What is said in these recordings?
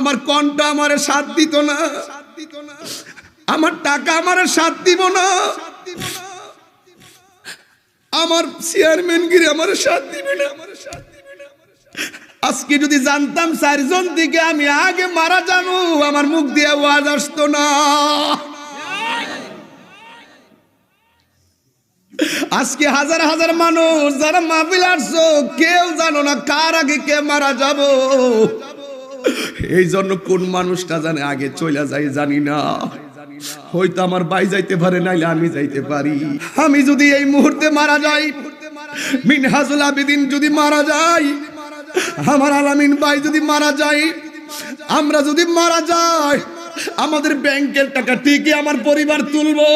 আমার কণ্ঠ আমার সাথ দিত না। আমার টাকা আমার সাথ দিব না। আমার চেয়ারম্যান গিরি আমার সাথ দিবে না। আজকে যদি জানতাম চারজন দিকে আমি আগে মারা যাব আমার মুখ দিয়ে আওয়াজ আসতো না। আজকে হাজার হাজার মানুষ যারা মাহফিল আসছো, কেউ জানো না কার আগে কে মারা যাব। এই জন্য কোন মানুষটা জানে আগে চলে যায় জানি না। হয়তো আমার বাই যাইতে পারে, নাইলে আমি যাইতে পারি। আমি যদি এই মুহূর্তে মারা যাই, মিনহাজুল আবেদিন যদি মারা যাই আমার আলামিন বাই যদি মারা যাই আমরা যদি মারা যাই আমাদের ব্যাংকের টাকা ঠিকই আমার পরিবার তুলবো।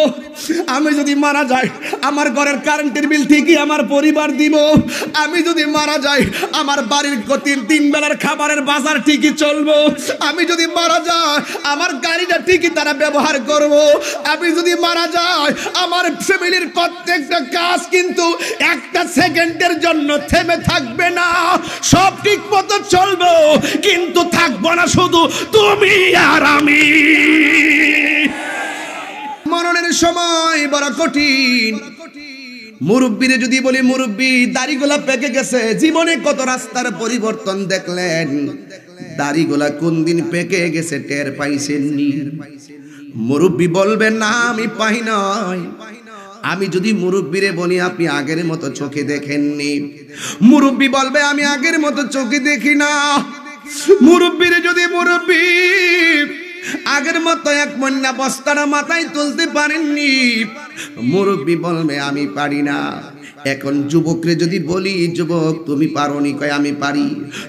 আমি যদি মারা যাই, আমার ঘরের কারেন্টের বিল ঠিকই আমার পরিবার দিব। আমি যদি মারা যাই, আমার বাড়ির তিন তিন বেলার খাবারের বাজার ঠিকই চলবো। আমি যদি মারা যাই, আমার গাড়িটা ঠিকই তারা ব্যবহার করব। আমি যদি মারা যাই, আমার ফ্যামিলির প্রত্যেকটা কাজ কিন্তু একটা সেকেন্ডের জন্য থেমে থাকবে না। সব ঠিক মতো চলবো, কিন্তু থাকব না শুধু তুমি আর আমি। মরণের সময় বড় কঠিন। মুরব্বীরে যদি বলি, মুরব্বী, দাড়িগুলা পেকে গেছে। জীবনে কত রাস্তার পরিবর্তন দেখলেন? দাড়িগুলা কোন দিন পেকে গেছে টের পাইছেননি? মুরব্বী বলবে, না, আমি পাই নাই। আমি যদি মুরব্বীরে বলি, আপনি আগের মতো চোখে দেখেননি। মুরব্বী বলবে, আমি আগের মতো চোখে দেখি না। মুরব্বীরে যদি মুরব্বী আগের মতো এক মন্যা বস্তাটা মাথায় তুলতে পারেননি। মুরব্বী বলবে, আমি পারি না। এখন যুবকরে যদি বলি, যুবক, তুমি পারোনি কয়, আমি পারি।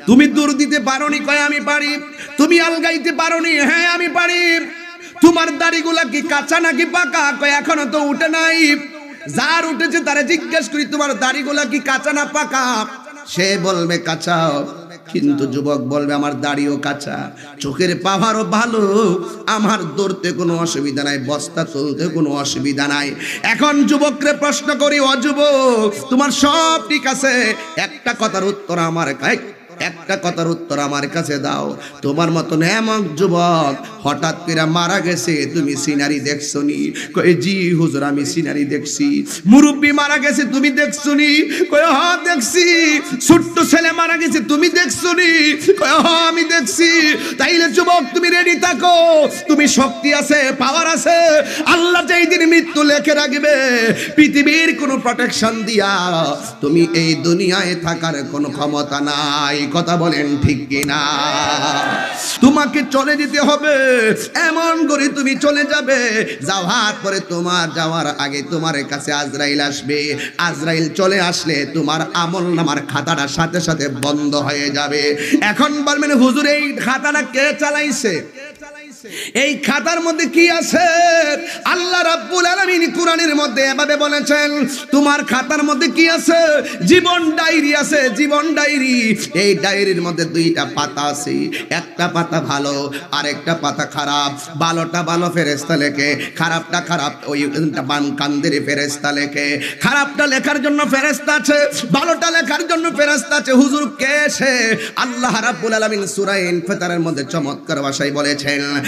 তুমি দূর দিতে পারোনি কয়, আমি পারি। তুমি আলগাইতে পারোনি হ্যাঁ আমি পারি। তোমার দাড়িগুলা কি কাঁচা নাকি পাকা কয়, এখনও তো উঠে নাই। যার উঠেছে তারা জিজ্ঞেস করি, তোমার দাড়িগুলা কি কাঁচা না পাকা? সে বলবে, কাঁচা। কিন্তু যুবক বলবে, আমার দাড়িও কাঁচা, চোখের পাভারও ভালো, আমার দৌড়তে কোনো অসুবিধা নাই, বস্তা তুলতে কোনো অসুবিধা নাই। এখন যুবকরে প্রশ্ন করি অযুবক তোমার সব ঠিক আছে? একটা কথার উত্তর আমার কাছে একটা কথার উত্তর আমার কাছে দাও। তোমার মতন এমন যুবক হঠাৎ করে মারা গেছে, তুমি সিনারি দেখছ নি কয়ে, জি হুজুর, আমি সিনারি দেখছি। মুরব্বী মারা গেছে, তুমি দেখছ নি কয়ে হ দেখছি। ছোট্ট ছেলে মারা গেছে, তুমি দেখছ নি কয়ে হ আমি দেখছি। তাইলে যুবক, তুমি রেডি থাকো। তুমি শক্তি আছে পাওয়ার আছে। আল্লাহ যেই দিন মৃত্যু লেখে রাখবে, পৃথিবীর কোনো প্রোটেকশন দিয়া তুমি এই দুনিয়ায় থাকার কোনো ক্ষমতা নাই। কথা বলেন ঠিক কিনা? তোমাকে চলে যেতে হবে। এমন করে তুমি চলে যাবে। যাওয়ার পরে তোমার যাওয়ার আগে তোমার কাছে আজরাইল আসবে। আজরাইল চলে আসলে তোমার আমল নামার খাতাটা সাথে সাথে বন্ধ হয়ে যাবে। এখন বলবেন, হুজুর এই খাতাটা কে চালাইছে? এই খাতার মধ্যে কি আছে? আল্লাহ রাব্বুল আলামিন কোরআনের মধ্যে এভাবে বলেছেন, তোমার খাতার মধ্যে কি আছে? জীবন ডায়েরি আছে, জীবন ডায়েরি। এই ডায়েরির মধ্যে দুইটা পাতা আছে। একটা পাতা ভালো আর একটা পাতা খারাপ। ভালোটা ভালো ফেরেস্তা লেখে, খারাপটা খারাপ ওই বান কান্দের ফেরেস্তা লেখে। খারাপটা লেখার জন্য ফেরেস্তা আছে, ভালোটা লেখার জন্য ফেরেস্তা আছে। হুজুর কে সে? আল্লাহ রাব্বুল আলামিন সূরা ইনফিতারের মধ্যে চমৎকার ভাষায় বলেছেন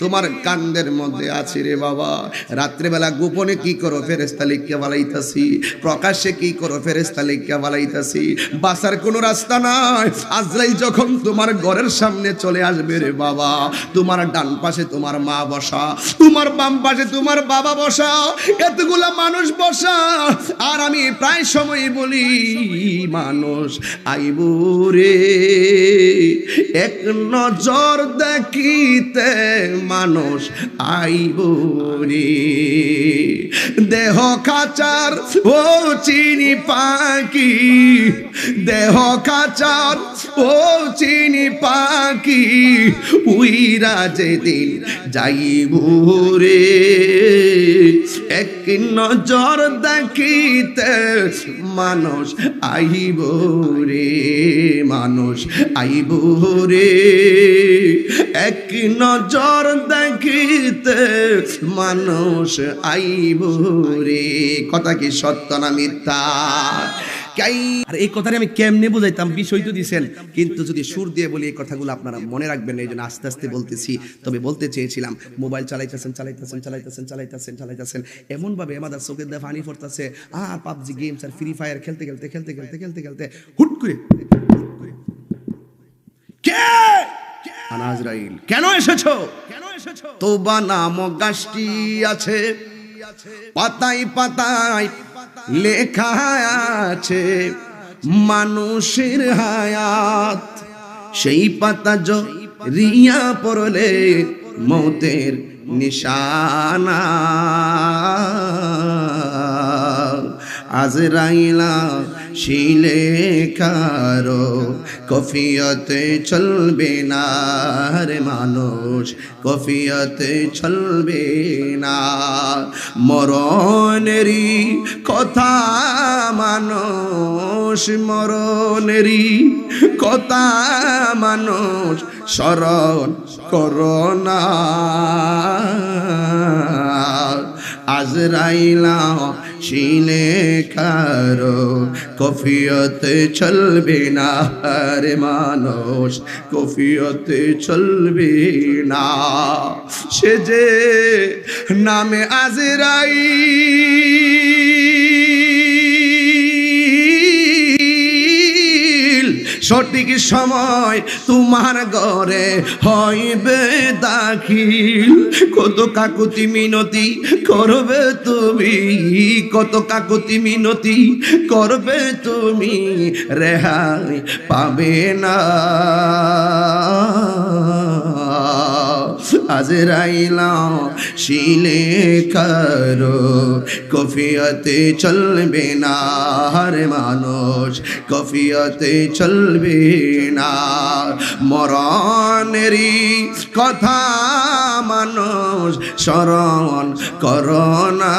তোমার কান্দের মধ্যে আছে রে বাবা। রাত্রেবেলা গোপনে কি করো ফেরেস্তা লিখকে বালাইতাছি, প্রকাশ্যে কি করো ফেরেস্তা লিখকে বালাইতাছি বাসার কোনো রাস্তা নাই। আজরাই যখন তোমার ঘরের সামনে চলে আসবে রে বাবা, তোমার ডান পাশে তোমার মা বসা, তোমার বাম পাশে তোমার বাবা বসা, এতগুলা মানুষ বসা। আর আমি প্রায় সময় বলি, মানুষ আইব রে। এক নজর দেখিতে মানুষ আইব রে দেহ খাচার, ও চিনি পাখি। দেহ কাচার ও চিনি পাখি। উইরা যেদিন যাইব রে। এক নজর দেখিতে মানুষ আইব রে। মানুষ আইব রে এক নজর দেখিতে মানুষ আইব রে। কথা কি সত্য না মিথ্যা? এই কথাটা আমি কেমনে বুঝাইতাম? বিষয় তো দিছেন। কিন্তু যদি সুর দিয়ে বলি এই কথাগুলো আপনারা মনে রাখবেন এই জন্য আস্তে আস্তে বলতেছি। তবে বলতে চেয়েছিলাম, মোবাইল চালাইতেছেন চালাইতেছেন চালাইতেছেন চালাইতেছেন চালাইতেছেন। এমন ভাবে আমাদের চোখের দিয়ে পানি পড়তেছে। আর পাবজি গেমস আর ফ্রি ফায়ার খেলতে খেলতে খেলতে খেলতে খেলতে খেলতে হুট করে কে আনাজরাইল কেন এসেছ? কেন এসেছ? তোবা নামক গাছটি আছে, পাতায় পাতায় লেখা আছে, মানুষের হায়াত। সেই পাতা রিয়া পড়লে মৌতের নিশানা। আজরাইলা শিলে কারও কফিয়তে চলবে না রে মানুষ কফিয়তে চলবে না মরণেরই কথা মানুষ মরণেরই কথা মানুষ স্মরণ করোনা আজরাইলা শিলে কারও কফিয়তে চলবে না রে মানুষ কফিয়তে চলবে না সে যে নামে আজরাই সঠিক সময় তোমার ঘরে হইবে দাখিল। কত কাকুতি মিনতি করবে তুমি, কত কাকুতি মিনতি করবে তুমি, রেহাই পাবে না। আজরাইলা শিলে কারও কফিয়তে চলবে না, হর মানুষ, কফিয়তে চলবে না। মরণেরই কথা মানুষ স্মরণ করোনা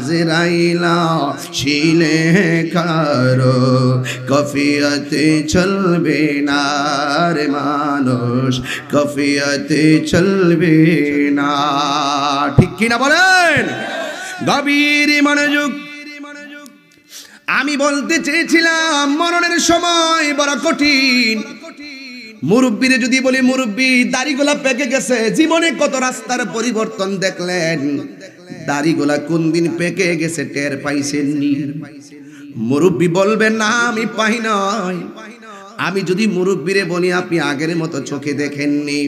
আজরাইলা শিলে কারও, কফিয়তে চলবে না রে মানুষ, কফিয়তে চলবে না। ঠিক কিনা বলেন? গভীর মনোযোগ। আমি বলতে চেয়েছিলাম, মরণের সময় বড় কঠিন। মুরব্বীরে যদি বলি, মুরব্বী, দাড়িগুলা পেকে গেছে, জীবনে কত রাস্তার পরিবর্তন দেখলেন? দাড়িগুলা কোন দিন পেকে গেছে টের পাইছেননি মুরব্বী বলবেন না, আমি পাই নয় আমি যদি মুরব্বীরে বলি, আপনি আগের মতো চোখে দেখেননি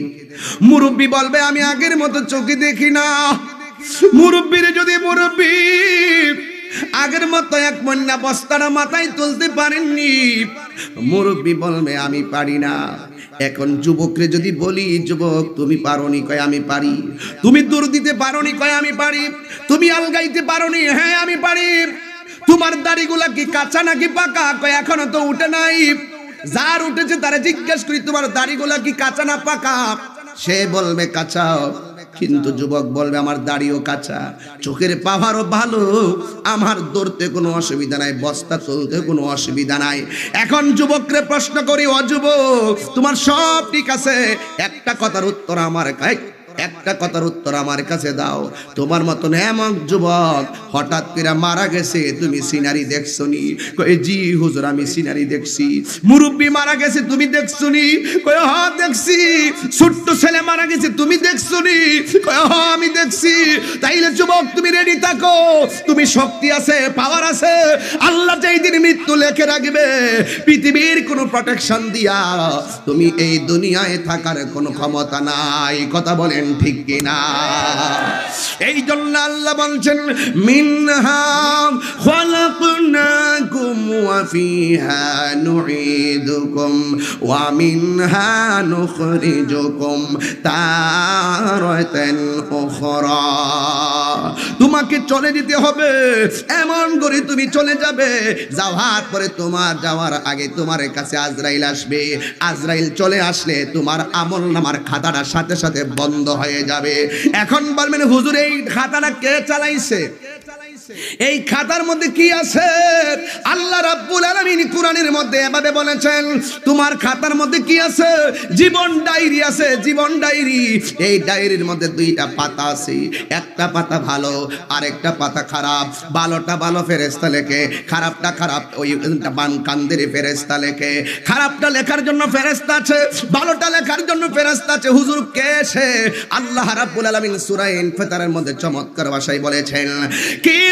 মুরব্বী বলবে, আমি আগের মতো চোখে দেখি না। মুরব্বীরে যদি মুরব্বী আগের মতো এক মন্যা বস্তাটা মাথায় তুলতে পারেননি, মুরব্বী বলবে, আমি পারি না। এখন যুবকরে যদি বলি, যুবক, তুমি পারোনি কয় আমি পারি? তুমি দূর দিতে পারোনি কয় আমি পারি? তুমি আলগাইতে পারোনি? হ্যাঁ আমি পারি। তোমার দাড়িগুলা কি কাঁচা নাকি পাকা? কয়, এখনও তো উঠে নাই। যার উঠেছে তারা জিজ্ঞেস করি, তোমার দাড়িগুলা কি কাঁচা না পাকা? সে বলবে, কাঁচা। কিন্তু যুবক বলবে, আমার দাড়িও কাঁচা, চোখের পাভারও ভালো, আমার দৌড়তে কোনো অসুবিধা নাই, বস্তা চলতে কোনো অসুবিধা নাই। এখন যুবকরে প্রশ্ন করি অযুবক তোমার সব ঠিক আছে? একটা কথার উত্তর আমার কাছে একটা কথার উত্তর আমার কাছে দাও। তোমার মতন এমন যুবক হঠাৎ করে মারা গেছে। তুমি সিনারি দেখছ নি জি, হুজুর, আমি সিনারি দেখছি। মুরব্বী মারা গেছে, তুমি দেখছ নি কয়ে হ দেখছি। ছোট্ট ছেলে মারা গেছে, তুমি দেখছ নি কয়ে হ আমি দেখছি। তাইলে যুবক, তুমি রেডি থাকো। তুমি শক্তি আছে পাওয়ার আছে। আল্লাহ যেই দিন মৃত্যু লেখে রাখবে, পৃথিবীর কোনো প্রোটেকশন দিয়া। তুমি এই দুনিয়ায় থাকার কোনো ক্ষমতা নাই। কথা বলেন বলেন ঠিক কিনা এই জন্য আল্লাহ বলছেন তোমাকে চলে যেতে হবে, এমন করে তুমি চলে যাবে। যাওয়ার পরে তোমার যাওয়ার আগে তোমার কাছে আজরাইল আসবে। আজরাইল চলে আসলে তোমার আমল নামার খাতাটা সাথে সাথে বন্ধ হয়ে যাবে। এখন বলবেন হুজুর এই খাতাটা কে চালাইছে? এই খাতার মধ্যে কি আছে? আল্লাহ রাব্বুল আলামিন কোরআনের মধ্যে এভাবে বলেছেন, তোমার খাতার মধ্যে কি আছে? জীবন ডায়েরি আছে, জীবন ডায়েরি। এই ডায়েরির মধ্যে দুইটা পাতা আছে। একটা পাতা ভালো, আরেকটা পাতা খারাপ। ভালোটা ভালো ফেরেস্তা লেখে, খারাপটা খারাপ ওই বান কান্দের ফেরেস্তা লেখে। খারাপটা লেখার জন্য ফেরেস্তা আছে, ভালোটা লেখার জন্য ফেরেস্তা আছে। হুজুর কে সে? আল্লাহ রাব্বুল আলামিন সূরা ইনফিতারের মধ্যে চমৎকার ভাষায় বলেছেন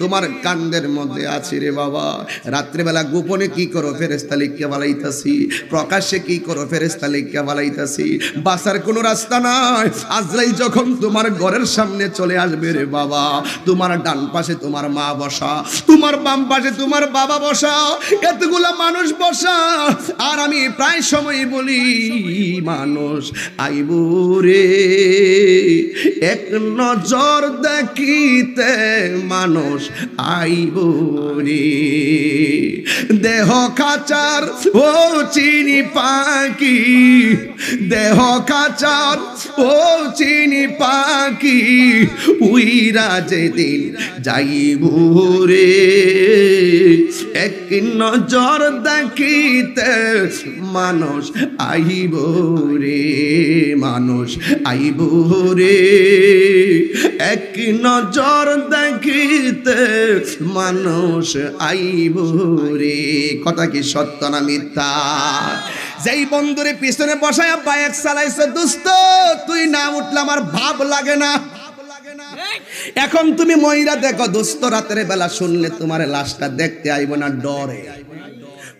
তোমার কান্দের মধ্যে আছে রে বাবা। রাত্রেবেলা গোপনে কি করো ফেরেস্তা লিখিয়া বালাইতাছি, প্রকাশ্যে কি করো ফেরেস্তা লিখিয়া বালাইতাছি বাসার কোনো রাস্তা নাই। আজরাইল যখন তোমার ঘরের সামনে চলে আসবে রে বাবা, তোমার ডান পাশে তোমার মা বসা, তোমার বাম পাশে তোমার বাবা বসা, এতগুলা মানুষ বসা। আর আমি প্রায় সময় বলি, মানুষ আইবুরে এক নজর দেখিতে মানুষ আইবুরে দেহ কাচার ও চিনি পাখি। দেহ কাচার ও চিনি পাখি। উইরা যেদিন যাইবুরে এক নজর দেখিতে মানুষ আইব রে মানুষ আইব রে এক নজর দেখিতে মানুষ আইব রে। কথা কি সত্য না মিথ্যা? যেই বন্ধুরে পিছনে বসায় বাইক চালাইছে দুস্ত, তুই না উঠলে আমার ভাব লাগে না। এখন তুমি ময়রা দেখো, দুস্ত রাতের বেলা শুনলে তোমার লাশটা দেখতে আইব না, ডরে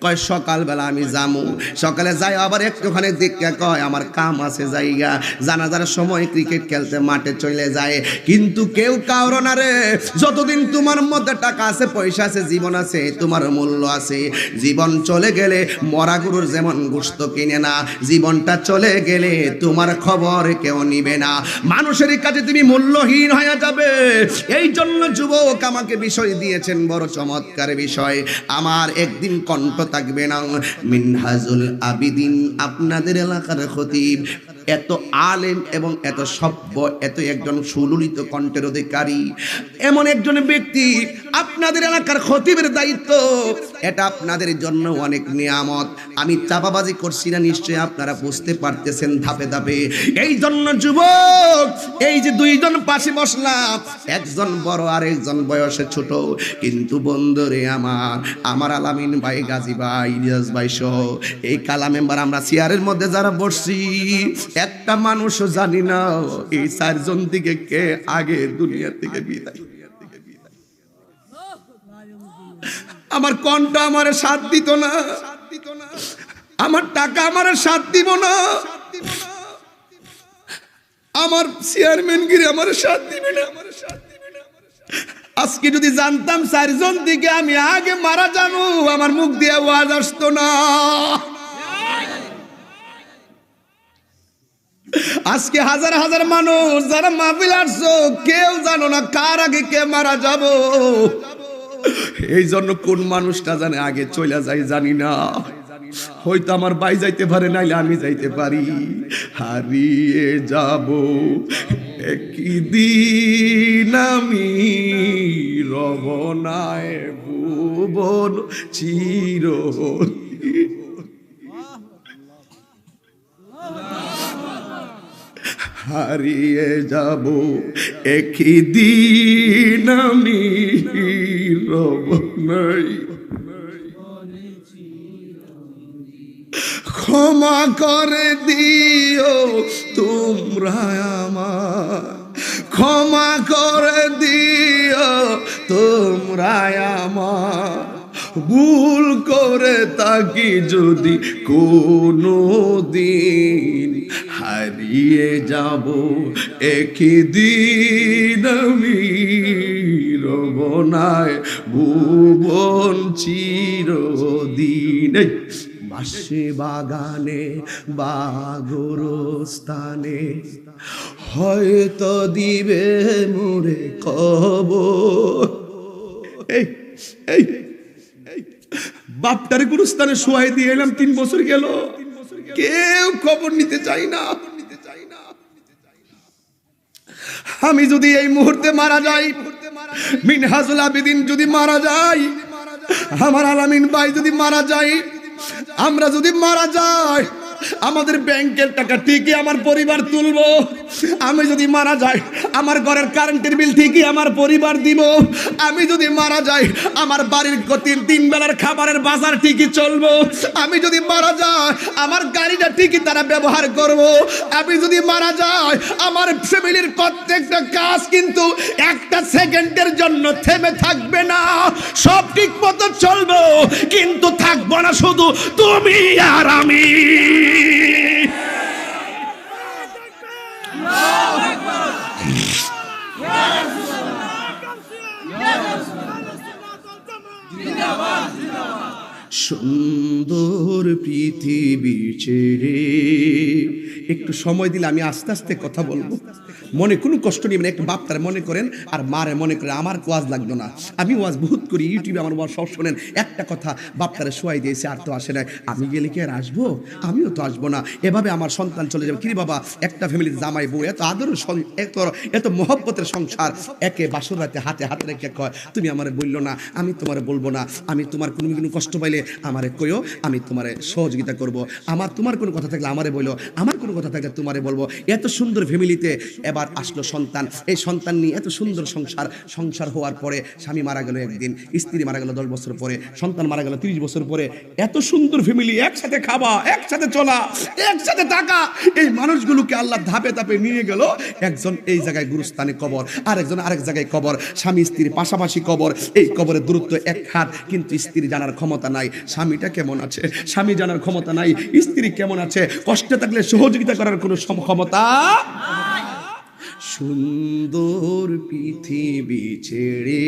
কয়, সকালবেলা আমি যামু। সকালে যাই, আবার একটুখানি দেখে কয়, আমার কাম আছে জায়গা। জানাজার সময় ক্রিকেট খেলতে মাঠে চলে যায়। কিন্তু কেউ কারও না রে। যতদিন তোমার মধ্যে টাকা আছে, পয়সা আছে, জীবন আছে, তোমার মূল্য আছে। জীবন চলে গেলে মরা গরুর যেমন গোস্ত কিনে না। জীবনটা চলে গেলে তোমার খবর কেউ নিবে না। মানুষের কাছে তুমি মূল্যহীন হয়ে যাবে। এই জন্য যুবক আমাকে বিষয় দিয়েছেন, বড় চমৎকার বিষয়। আমার একদিন কণ্ঠ থাকবে না। মিনহাজুল আবিদিন আপনাদের এলাকার খতিব। এত আলেম এবং এত সভ্য, এত একজন সুললিত কণ্ঠের অধিকারী, এমন একজন ব্যক্তি আপনাদের এলাকার খতিবের দায়িত্ব। এটা আপনাদের জন্য অনেক নিয়ামত। আমি চাপাবাজি করছি না, নিশ্চয়ই আপনারা বুঝতে পারতেছেন ধাপে ধাপে। এই জন্য যুবক, এই যে দুইজন পাশে বসলাম, একজন বড় আর একজন বয়সে ছোট। কিন্তু বন্ধুরে আমার আমার আলামিন ভাই, গাজী ভাই ইলিয়াস ভাই সহ, এই কালা মেম্বার আমরা চেয়ারের মধ্যে যারা বসছি একটা মানুষও জানি না এই চারজন দিকে কে আগে দুনিয়া থেকে বিদায়। আমার কণ্ঠ আমার সাথ দিত না। আমার টাকা আমার সাথ দিব না। আমার চেয়ারম্যান গিরি আমার সাথ দিবে না। আজকে যদি জানতাম চারজন দিকে আমি আগে মারা যাব, আমার মুখ দিয়ে আওয়াজ আসতো না। আজকে হাজার হাজার মানুষ যারা মাহফিল আসছো, কেউ জানো না কার আগে কে মারা যাব। এই জন্য কোন মানুষটা জানে আগে চলে যায় জানি না। হয়তো আমার বাই যাইতে পারে, নাইলে আমি যাইতে পারি। হারিয়ে যাব একই দিন আমি রবনায় ভুবন চির হারিয়ে যাব। একই দিন আমি রবনায় ক্ষমা করে দিও তোমরা আমার। ক্ষমা করে দিও তোমরা আমার। ভুল করে তাকি যদি কোনো দিন। হারিয়ে যাব একই দিন আমি রবনায় ভুবন চিরদিন। বাসে বাগানে বাগরস্থানে হয়তো দিবে মোরে কব এই এই, বাপটারে গুরুস্থানে শোয়াই দিয়ে এলাম, তিন বছর গেল। কেউ খবর নিতে চাই না। আমি যদি এই মুহূর্তে মারা যাই মিনহাজুল আবেদিন যদি মারা যাই, আমার আলামিন ভাই যদি মারা যাই, আমরা যদি মারা যাই আমাদের ব্যাংকের টাকা ঠিকই আমার পরিবার তুলবো। আমি যদি মারা যাই, আমার ঘরের কারেন্টের বিল ঠিকই আমার পরিবার দিব। আমি যদি মারা যাই, আমার বাড়ির তিন তিন বেলার খাবারের বাজার ঠিকই চলবো। আমি যদি মারা যাই, আমার গাড়িটা ঠিকই তারা ব্যবহার করব। আমি যদি মারা যাই, আমার ফ্যামিলির প্রত্যেকটা কাজ কিন্তু একটা সেকেন্ডের জন্য থেমে থাকবে না। সব ঠিক মতো চলবো, কিন্তু থাকব না শুধু তুমি আর আমি। সুন্দর পৃথিবী ছেড়ে। একটু সময় দিলে আমি আস্তে আস্তে কথা বলব। মনে কোনো কষ্ট নেবেন একটু বাপ তারা মনে করেন, আর মারে মনে করে আমার ওয়াজ লাগতো না। আমি ওয়াজ বহুত করি, ইউটিউবে আমার ওয়াজ সব শোনেন। একটা কথা বাপ তারা শোয়াই দিয়েছে, আর তো আসে না আমি গেলে কি আর আসব? আমিও তো আসব না। এভাবে আমার সন্তান চলে যাবে। কিরে বাবা, একটা ফ্যামিলির জামাই বউ, এত আদর এত এত মহব্বতের সংসার, একে বাসর রাতে হাতে হাতে রেখে কয়, তুমি আমার বলল না, আমি তোমারে বলব না। আমি তোমার কোনো কোনো কষ্ট পাইলে আমারে কইও, আমি তোমারে সহযোগিতা করব। আমার তোমার কোনো কথা থাকলে আমারে বলো আমার কোনো কথা থাকলে তোমারে বলব। এত সুন্দর ফ্যামিলিতে এবার আসলো সন্তান। এই সন্তান নিয়ে এত সুন্দর সংসার। সংসার হওয়ার পরে স্বামী মারা গেল একদিন, স্ত্রী মারা গেল দশ বছর পরে, সন্তান মারা গেল তিরিশ বছর পরে। এত সুন্দর ফ্যামিলি একসাথে খাওয়া, একসাথে চলা, একসাথে থাকা। এই মানুষগুলোকে আল্লাহ ধাপে ধাপে নিয়ে গেল। একজন এই জায়গায় গুরুস্থানে কবর, আরেকজন আরেক জায়গায় কবর। স্বামী স্ত্রীর পাশাপাশি কবর। এই কবরের দূরত্ব এক হাত কিন্তু স্ত্রী জানার ক্ষমতা নাই। স্বামীটা কেমন আছে? স্বামী জানার ক্ষমতা নাই, স্ত্রী কেমন আছে? কষ্টে থাকলে সহযোগিতা করার কোনো ক্ষমতা সুন্দর পৃথিবী ছেড়ে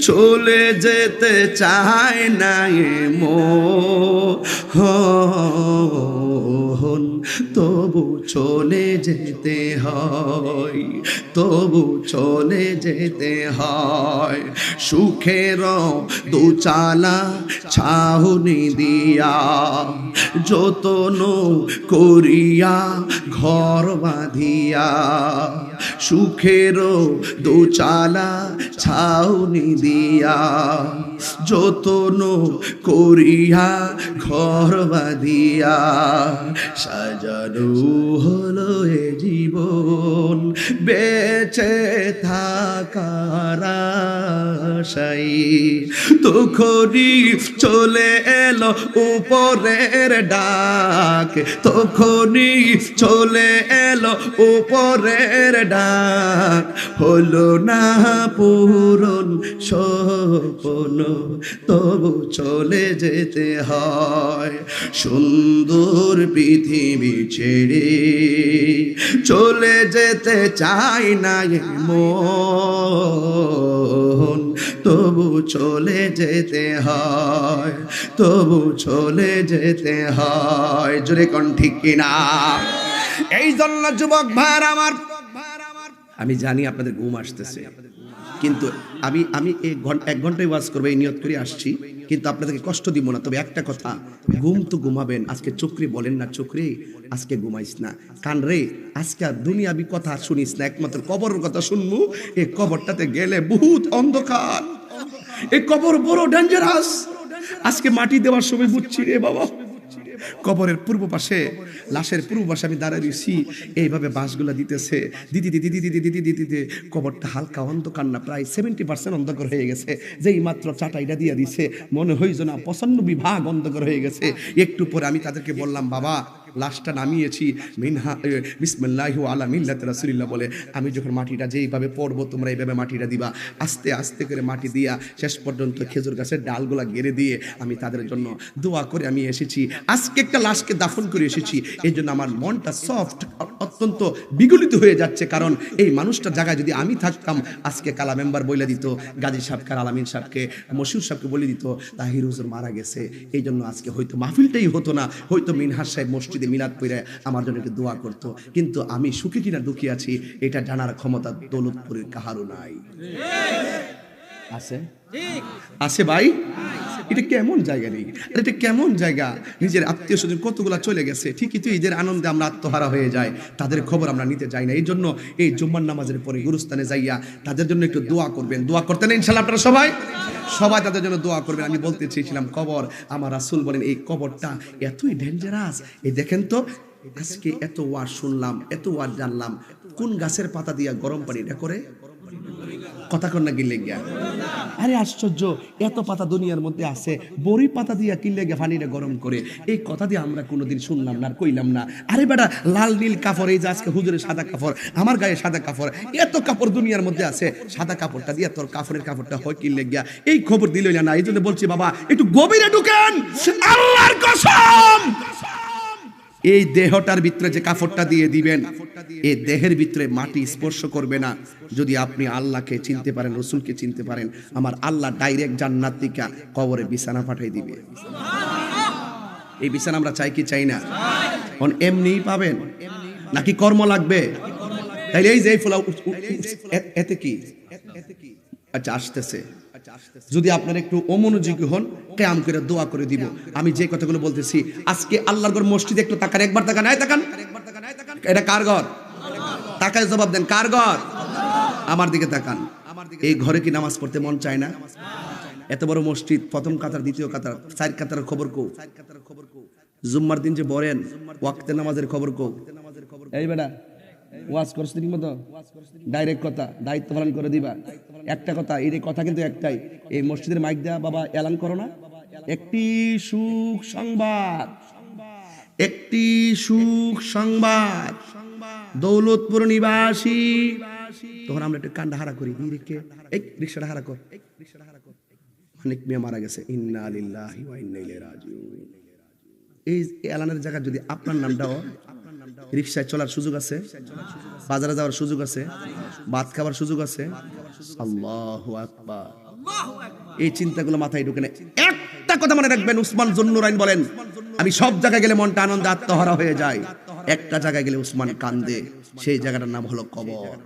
চলে যেতে চায় না এ মন তবু চলে যেতে হয়, তবু চলে যেতে হয়। সুখের দুচালা ছাউনি দিয়া, যতন করিয়া ঘর বাঁধিয়া সুখের দুচালা ছাউনি দিয়া, যতন করিয়া ঘর বাঁধিয়া, সাজানো হলো এ জীবন, বেঁচে থাকার আশাই। তখনই চলে এলো উপরের ডাক, তখনই চলে এলো উপরের ডাক হলো না পূরণ স্বপ্ন, তবু চলে যেতে হয় সুন্দর পৃথিবী ছেড়ে। চলে যেতে চাই না মন, তবু চলে যেতে হয়, তবু চলে যেতে হয়। জোরে কোন ঠিক কিনা? এই জন্য যুবক ভার আমার আমি জানি আপনাদের ঘুম আসতেছে। কিন্তু আমি আমি ঘণ্টা এক ঘন্টায় ওয়াজ করব, এই নিয়ত করে আসছি। কিন্তু আপনাদেরকে কষ্ট দিব না। তবে একটা কথা, ঘুম তো ঘুমাবেন। আজকে চক্রি বলেন না, চক্রি, আজকে ঘুমাইস না। কান রে, আজকে দুনিয়াবি কথা শুনিস না। একমাত্র কবরের কথা শুনব। এই কবরটাতে গেলে বহুত অন্ধকার। এই কবর বড় ডেঞ্জারাস আজকে মাটি দেওয়ার সময় বুঝছি রে বাবা। কবরের পূর্ব পাশে লাশের পূর্ব পাশে আমি দাঁড়িয়ে রয়েছি এইভাবে বাঁশগুলো দিতেছে দিদি দিদি দিদি দিদি দিদি দিদি কবরটা হালকা অন্ধকার না প্রায় সেভেন্টি পার্সেন্ট অন্ধকার হয়ে গেছে যেই মাত্র চাটাইটা দিয়ে দিছে মনে হইজ না প্রচণ্ড বিভাগ অন্ধকার হয়ে গেছে একটু পরে আমি তাদেরকে বললাম বাবা লাশটা নামিয়েছি। মিনহা বিসমিল্লাহি আলা মিল্লাত রাসূলিল্লাহ বলে, আমি যখন মাটিটা যেইভাবে পড়ব তোমরা এইভাবে মাটিটা দিবা। আস্তে আস্তে করে মাটি দিয়া শেষ পর্যন্ত খেজুর গাছের ডালগুলা গেড়ে দিয়ে আমি তাদের জন্য দোয়া করে আমি এসেছি। আজকে একটা লাশকে দাফন করে এসেছি। এই জন্য আমার মনটা সফট অত্যন্ত বিগলিত হয়ে যাচ্ছে। কারণ এই মানুষটার জায়গায় যদি আমি থাকতাম, আজকে কালা মেম্বার বলে দিত, গাজী সাহেবকে আলামিন সাহেবকে, মশিউর সাহেবকে বলে দিত, তাহির হুজুর মারা গেছে। এই জন্য আজকে হয়তো মাহফিলটাই হতো না, হয়তো মিনহার সাহেব মসজিদে মিলাদ পড়ে আমার জন্য একটু দোয়া করতো। কিন্তু আমি সুখী কিনা দুঃখী আছি, এটা জানার ক্ষমতা দৌলতপুরের কাহারও নাই। আছে? আছে ভাই? এটা কেমন জায়গা নেই আর এটা কেমন জায়গা? নিজের আত্মীয় স্বজন কতগুলা চলে গেছে? ঠিকই তো ঈদের আনন্দে আমরা আত্মহারা হয়ে যায় তাদের খবর আমরা নিতে যাই না। এই জন্য এই জুম্মার নামাজের পরে গুরুস্থানে যাইয়া তাদের জন্য একটু দোয়া করবেন। দোয়া করতেন ইনশাল্লাহ আপনারা সবাই? সবাই তাদের জন্য দোয়া করবেন। আমি বলতে চেয়েছিলাম কবর। আমার রাসুল বলেন এই কবরটা এতই ডেঞ্জারাস এই দেখেন তো আজকে এত ওয়ার শুনলাম এত ওয়ার জানলাম। কোন গাছের পাতা দিয়া গরম পানি এটা করে? কথা কন্যা গিলে গিয়া। আরে আশ্চর্য, এত পাতা দুনিয়ার মধ্যে আছে, বড়ি পাতা দিয়া কিনলে গিয়ে পানিটা গরম করে। এই কথা দিয়ে আমরা কোনোদিন শুনলাম না আর কইলাম না। আরে বেটা, লাল নীল কাপড় এই যে আজকে হুজুরের সাদা কাপড় আমার গায়ে সাদা কাপড় এত কাপড় দুনিয়ার মধ্যে আছে। সাদা কাপড়টা দিয়ে তোর কাপড়ের কাপড়টা হয় কিনলে গিয়া। এই খবর দিল না, এই জন্য বলছি বাবা, একটু গভীরে ঢুকেন। আল্লাহর কসম! এই দেহটার ভিতরে যে কাপড়টা দিয়ে দিবেন এই দেহের ভিতরে মাটি স্পর্শ করবে না। যদি আপনি আল্লাহকে চিনতে পারেন, রসুলকে চিনতে পারেন, আমার আল্লাহ ডাইরেক্ট জান্নাত থেকে কবরে বিছানা পাঠিয়ে দিবে। এই বিছানা আমরা চাই কি চাই না? এখন এমনিই পাবেন। নাকি কর্ম লাগবে? তাইলে এই যে ফুলা এতে কি? আচ্ছা আসতেছে। যদি আপনার একটু অমনোযোগী হন, কেয়াম করে দোয়া করে দিব। আমি যে কথাগুলো বলতেছি, আজকে আল্লাহর ঘর মসজিদে একটু তাকান, একবার তাকান নাই তাকান। এটা কার ঘর? তাকায় জবাব দেন, কার ঘর? আমার দিকে তাকান। এই ঘরে কি নামাজ পড়তে মন চায় না? এত বড় মসজিদ, প্রথম কাতার, দ্বিতীয় কাতার, চার কাতার খবর কো জুম্মার দিন যে বলেন, ওয়াক্তে নামাজের খবর কো এই বেটা, ওয়াজ করছ ঠিক মতো ডাইরেক্ট কথা, দায়িত্ব পালন করে দিবা। একটা কথা, এই কথা কিন্তু একটাই, এই মসজিদের মাইক দেওয়া বাবা এলান করো না। একটি সুখ সংবাদ, একটি সুখ সংবাদ, দৌলতপুর নিবাসী, তখন আমরা একটু কান্ডা হারা করি। রেখে এই রিক্সাটা হারা কর। অনেক মেয়ে মারা গেছে। ইন্না এই এলানের জায়গা যদি আপনার নামটাও রিক্সায় চলার সুযোগ আছে, বাজারে যাওয়ার সুযোগ আছে, ভাত খাওয়ার সুযোগ আছে। আল্লাহু এই চিন্তাগুলো মাথায় ঢুকে নেয় একটা কথা মনে রাখবেন, উসমান জন্নুরাইন বলেন, আমি সব জায়গায় গেলে মনটা আনন্দে আত্মহারা হয়ে যায়। একটা জায়গায় গেলে উসমান কান্দে, সেই জায়গাটার নাম হলো কবর।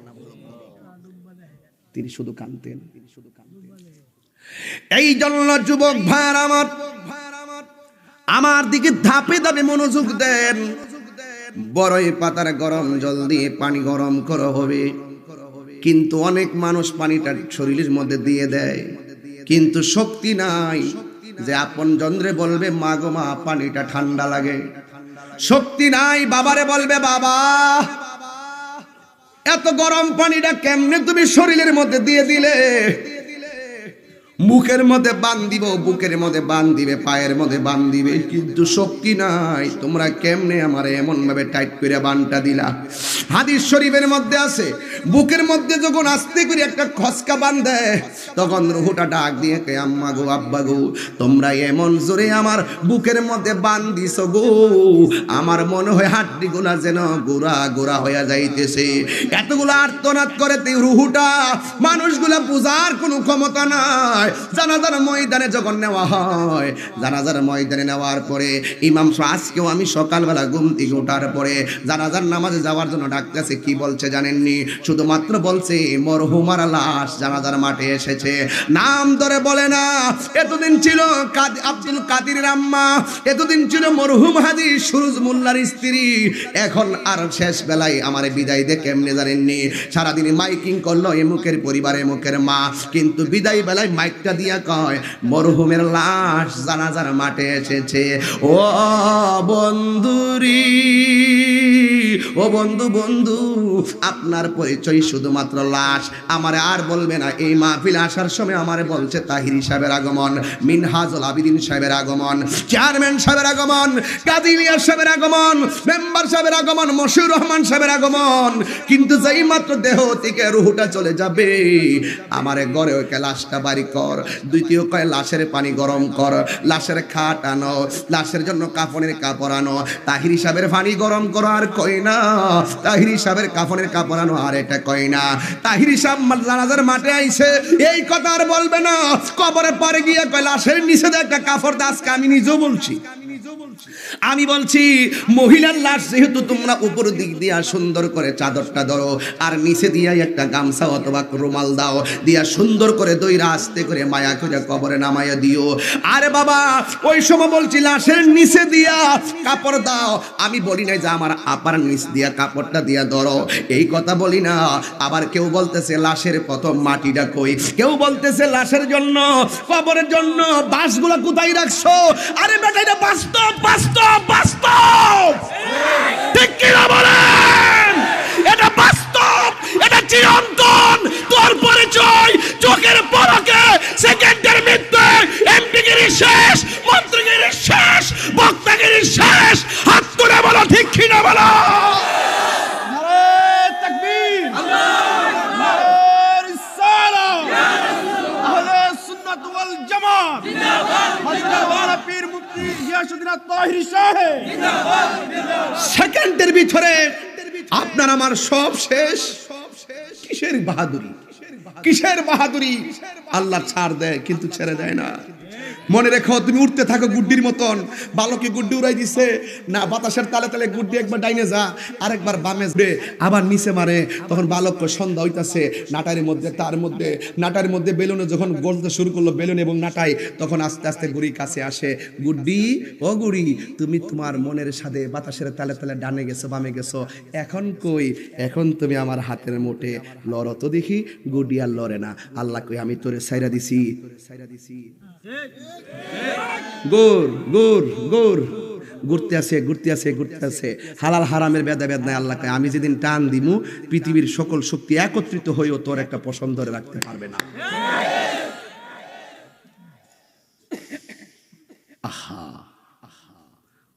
তিনি শুধু কানতেন এই জন্য যুবক ভাইয়ার আমার আমার দিকে ধাপে ধাপে মনোযোগ দেন। বড়ই পাতার গরম জল দিয়ে পানি গরম করা হবে। কিন্তু অনেক মানুষ পানিটা শরীরের মধ্যে দিয়ে দেয়। কিন্তু শক্তি নাই যে আপন যন্ত্রে বলবে, মা গো মা, পানিটা ঠান্ডা লাগে। শক্তি নাই, বাবারে বলবে, বাবা, এত গরম পানিটা কেমনে তুমি শরীরের মধ্যে দিয়ে দিলে? মুখের মধ্যে বান দিব, বুকের মধ্যে বান দিবে, পায়ের মধ্যে বান দিবে। কিন্তু শক্তি নাই। তোমরা কেমনে আমার এমন ভাবে টাইট করে বানটা দিলা? হাদিস শরীফের মধ্যে আছে, বুকের মধ্যে যখন আস্তে করে একটা খসকা বান দেয়, তখন রুহুটা ডাক দিয়ে কে আম্মা গো, আব্বা গো, তোমরা এমন জোরে আমার বুকের মধ্যে বান দিছ গো। আমার মনে হয় হাড্ডি গুলা যেন গোড়া গোড়া হইয়া যাইতেছে। এতগুলো আর্তনাদ করে তে রুহুটা, মানুষগুলা পূজার কোনো ক্ষমতা নাই। জানাজার ময়দানে যখন নেওয়া হয়, জানাজার ময়দানে নেওয়ার পরে ইমাম আজকেও আমি সকালবেলা ঘুম থেকে ওঠার পরে জানাজার নামাজে যাওয়ার জন্য ডাকতেছে, কি বলছে জানেননি? শুধুমাত্র বলছে মরহুমার লাশ জানাজার মাঠে এসেছে। নাম ধরে বলে না, এতদিন ছিল আব্দুল কাদির আম্মা, এতদিন ছিল মরহুম হাজি সুরুজ মোল্লার স্ত্রী। এখন আর শেষ বেলায় আমার বিদায় দিয়ে কেমনে জানেননি? সারাদিন মাইকিং করল এমুকের পরিবার মুখের মা, কিন্তু বিদায় বেলায় মাইক ডাইকা দিয়া কয়, মরহুমের লাশ জানাজার মাঠে এসেছে। ও বন্ধুরি, ও বন্ধু বন্ধু, আপনার পরিচয় শুধুমাত্র লাশ। আমার আর বলবে না, এই মাহফিল আসার সময় আমারে বলছে তাহির সাহেবের আগমন, মিনহাজুল আবিদিন সাহেবের আগমন, চেয়ারম্যান সাহেবের আগমন কাদিলিয়া সাহেবের আগমন, মেম্বার সাহেবের আগমন, মশিউর রহমান সাহেবের আগমন। কিন্তু যেই মাত্র দেহ থেকে রুহুটা চলে যাবে, আমারে গড়ে ওকে লাশটা বাড়ি কর। দ্বিতীয় কয়, লাশের পানি গরম কর। লাশের খাট আনো, লাশের জন্য কাফনের কাপড় আনো। তাহির সাহেবের পানি গরম কর আর কই না? তাহির সাহেবের কাফনের কাপড় আনো, আর এটা কই না? তাহির সাহেব জানাজার মাঠে আইছে। এই কথা আর বলবে না। কবরে পরে গিয়ে কয়, লাশের নিচে একটা কাপড় দাসকে আমি নিজেও বলছি। আমি বলছি, মহিলার লাশ যেহেতু তোমরা উপর দিক দিয়া সুন্দর করে চাদরটা ধরো, আর নিচে দিয়া একটা গামছা অথবা রুমাল দাও, দিয়া সুন্দর করে দইরা আস্তে করে মায়া করে কবরে নামাইয়া দিও। আরে বাবা, ওই সময় বলছি, লাশের নিচে দিয়া কাপড় দাও। আমি বলি নাই যে আমার আপার নিচ দিয়া কাপড়টা দিয়া ধরো। এই কথা বলি না। আবার কেউ বলতেছে, লাশের প্রথম মাটিটা কই? কেউ বলতেছে, লাশের জন্য, কবরের জন্য বাঁশগুলো কোথায় রাখছো? আরে বেটা, এটা বাস্তব বাস্তব বাস্তব ঠিক কিনা বলেন? সব শেষ? কিসের বাহাদুরি? কিসের বাহাদুরি? আল্লাহ ছাড় দেয় কিন্তু ছেড়ে দেয় না। মনে রেখো তুমি উঠতে থাকো গুড্ডির মতন। বালকে গুড্ডি উড়াই দিছে। না বাতাসের তালে তালে গুড্ডি একবার ডাইনে যা আরেকবার বামে যাবে আবার নিচে মারে। তখন বালক সন্ধ্যা হইতাছে। নাটারের মধ্যে তার মধ্যে নাটারের মধ্যে বেলুনে যখন গলতে শুরু করল বেলুন এবং নাটাই তখন আস্তে আস্তে গুড়ি কাছে আসে। গুড্ডি ও গুড়ি তুমি তোমার মনের সাথে বাতাসের তালে তালে ডানে গেছো বামে গেছো। এখন কই? এখন তুমি আমার হাতের মোটে। লড়ো তো দেখি গুড্ডি আর লড়ে না। আল্লাহ কই আমি তোরে সাইরা দিছি। সাইরা দিছি। গোর গোর গোর ঘুরতে আছে ঘুরতে আছে ঘুরতে আছে। হালাল হারামের বেদা আল্লাহ কয়, আমি যেদিন টান দিমু পৃথিবীর সকল শক্তি একত্রিত হয়েও তোর একটা পছন্দ রাখতে পারবে না। আহা।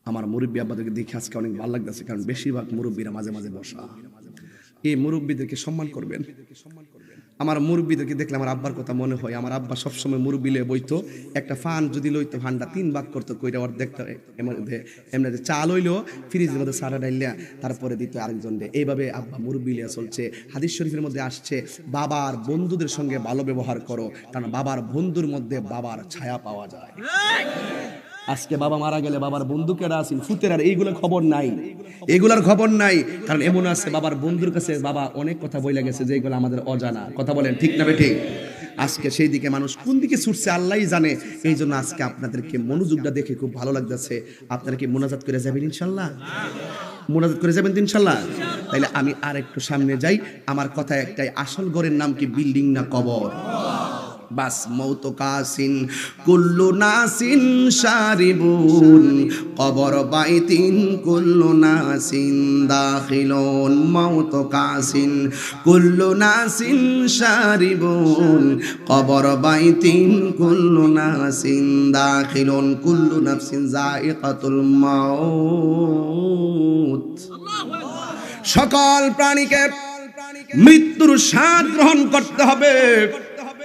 আমার মুরব্বী আব্বাদেরকে দেখে আজকে অনেক ভালো লাগতেছে কারণ বেশিরভাগ মুরব্বীরা মাঝে মাঝে বসা। এই মুরব্বীদেরকে সম্মান করবেন। আমার মুরব্বীদেরকে দেখলে আমার আব্বার কথা মনে হয়। আমার আব্বা সবসময় মুরব্বী লয়ে বইতো। একটা ফান যদি লইতো, ফানটা তিন ভাগ করতো কইটা দেখতে এমনিতে এমনিতে চা লইলো, ফ্রিজের মধ্যে সারা ডাইলিয়া তারপরে দিত আরেকজন এইভাবে আব্বা মুরব্বী লিয়া চলছে। হাদিস শরীফের মধ্যে আসছে, বাবার বন্ধুদের সঙ্গে ভালো ব্যবহার করো, কারণ বাবার বন্ধুর মধ্যে বাবার ছায়া পাওয়া যায়। আজকে বাবা মারা গেলে বাবার বন্ধু কেডা আছেন ফুতের আর এইগুলো খবর নাই। এগুলার খবর নাই। কারণ এমন আছে বাবার বন্ধুর কাছে বাবা অনেক কথা বইলা গেছে যে এগুলো আমাদের অজানা। কথা বলেন ঠিক না ঠিক আজকে সেই দিকে মানুষ কোন দিকে ছুটছে আল্লাহই জানে। এই জন্য আজকে আপনাদেরকে মনোযোগটা দেখে খুব ভালো লাগতেছে। আপনারা কি মোনাজাত করে যাবেন ইনশাল্লাহ? মোনাজাত করে যাবেন ইনশাল্লাহ? তাইলে আমি আর একটু সামনে যাই। আমার কথা একটাই আসল ঘরের নাম কি বিল্ডিং না কবর? বাস মৌত কাসিন, কুল্লু নাসিন শারিবুন, কবর বাইতিন, কুল্লু নাসিন দাখিলুন, মৌত কাসিন, কুল্লু নাসিন শারিবুন, কবর বাইতিন, কুল্লু নাসিন দাখিলুন, কুল্লু নাফসিন জাইকাতুল মাউত। সকল প্রাণীকে মৃত্যুর স্বাদ গ্রহণ করতে হবে।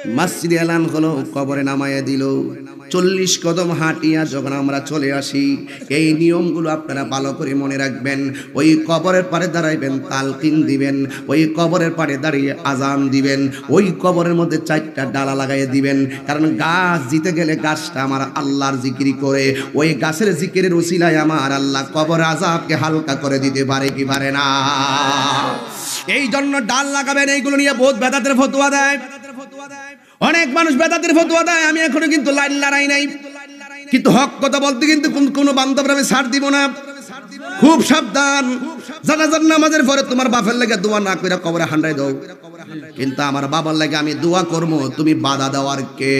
মাসজিদে এলান হলো, কবরে নামাইয়া দিল। চল্লিশ কদম হাঁটিয়া যখন আমরা চলে আসি, এই নিয়মগুলো আপনারা ভালো করে মনে রাখবেন। ওই কবরের পারে দাঁড়াইবেন, তালকিন দিবেন। ওই কবরের পারে দাঁড়িয়ে আজান দিবেন। ওই কবরের মধ্যে চারটা ডালা লাগাইয়ে দিবেন। কারণ গাছ জিতে গেলে গাছটা আমার আল্লাহর জিকিরি করে। ওই গাছের জিকিরের উসিলায় আমার আল্লাহ কবর আজাবকে হালকা করে দিতে পারে কি পারে না? এই জন্য ডাল লাগাবেন, এইগুলো নিয়ে বহুত বেদাতের ফতুয়া দেয়। অনেক মানুষ বেদাতের ফতুয়া দেয়, আমি এখনও কিন্তু লাইন লড়াই নাই। কিন্তু হক কথা বলতে কিন্তু কোনো বান্ধবরা আমি ছাড় দিব না। খুব সাবধান। জানাজার নামাজের পরে তোমার বাপের লেগে দোয়া না করে কবরে হান্ডাই দাও। কিন্তু আমার বাবার লাগে আমি দোয়া করব, তুমি বাধা দেওয়ার কে?